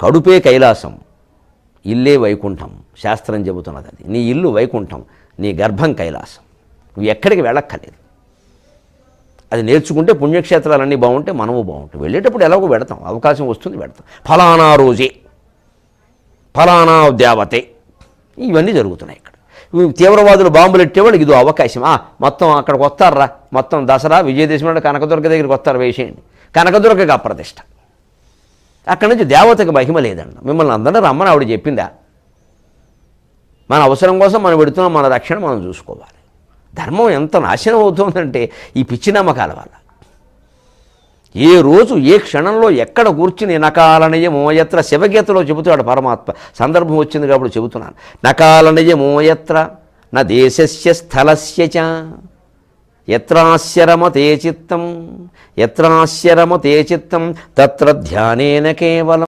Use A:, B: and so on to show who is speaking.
A: కడుపే కైలాసం ఇల్లే వైకుంఠం శాస్త్రం చెబుతున్నది అది. నీ ఇల్లు వైకుంఠం నీ గర్భం కైలాసం. నువ్వు ఎక్కడికి వెళ్ళక్కర్లేదు. అది నేర్చుకుంటే పుణ్యక్షేత్రాలన్నీ బాగుంటే మనము బాగుంటాం. వెళ్ళేటప్పుడు ఎలాగో పెడతాం అవకాశం వస్తుంది పెడతాం. ఫలానా రోజే ఫలానా దేవతే ఇవన్నీ జరుగుతున్నాయి ఇక్కడ. తీవ్రవాదులు బాంబులు ఎట్టేవాళ్ళకి ఇదో అవకాశం. మొత్తం అక్కడికి వస్తారా? మొత్తం దసరా విజయదశమి కనకదుర్గ దగ్గరికి వస్తారు? వేసేయండి. కనకదుర్గగా అప్రతిష్ట. అక్కడి నుంచి దేవతకి మహిమ లేదండి. మిమ్మల్ని అందరూ రమ్మని ఆవిడ చెప్పిందా? మన అవసరం కోసం మనం పెడుతున్నాం మన రక్షణ మనం చూసుకోవాలి. ధర్మం ఎంత నాశనం అవుతుందంటే ఈ పిచ్చి నమ్మకాల వల్ల. ఏ రోజు ఏ క్షణంలో ఎక్కడ కూర్చుని నకాలనయ మోయత్ర శివగీతలో చెబుతాడు పరమాత్మ. సందర్భం వచ్చింది కాబట్టి చెబుతున్నాను. నకాలనయ మోయత్ర నా దేశస్య స్థలస్య చ. ఎత్రాస్యరమతే చిత్తం ఎత్రాస్యరమతే చిత్తం తత్ర ధ్యానేన కేవలం.